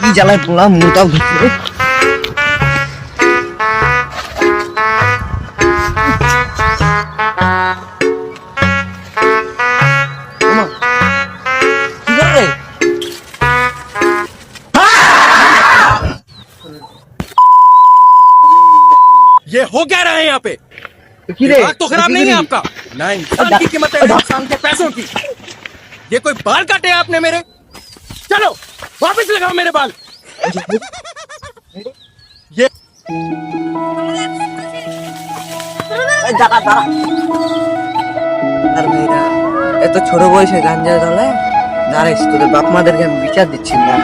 কি জ্বালায় পোড়া মুটাও ধরছে ওমা, কি করে রে? ये हो क्या रहा है यहाँ पे কি রে? दिमाग तो खराब কি नहीं है করি? आपका ना इंसान की कीमत है ना इंसान के पैसों की ये कोई बाल काटे हैं आपने मेरे चलो वापस लगाओ मेरे बाल ये এই দাঁড়া দাঁড়া আর মেয়েরা এত ছোট বয়সে গাঞ্জা দলে জানিস তোদের বাপ মাদেরকে আমি বিচার দিচ্ছি না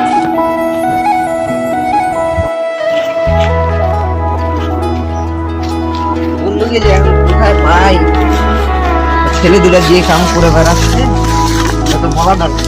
বললো কি যে এখন কোথায় পাই ছেলে দুটো দিয়ে কাম করে বেড়াচ্ছে এত বলা দরকার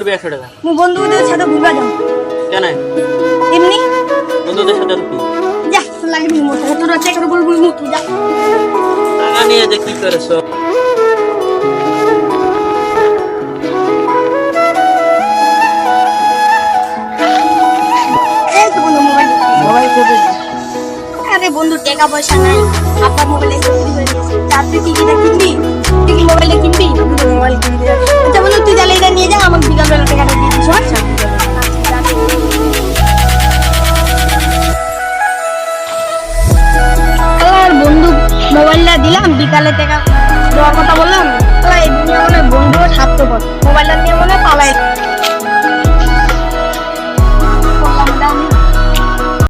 করবি একশো টাকা মু বন্ধুদের সাথে ঘুরবা যাও কেন? এমনি? বন্ধুদের সাথে আর কি? যা লাগবে মোটা তোর উপর বলব তুই যা। টাকা নিয়ে যে কি করেছ? এই মোবাইল আরে বন্ধু টাকা পয়সা নাই। আব্বা মোবাইলে দিলাম বিকালে টাকা দেওয়ার কথা বললাম?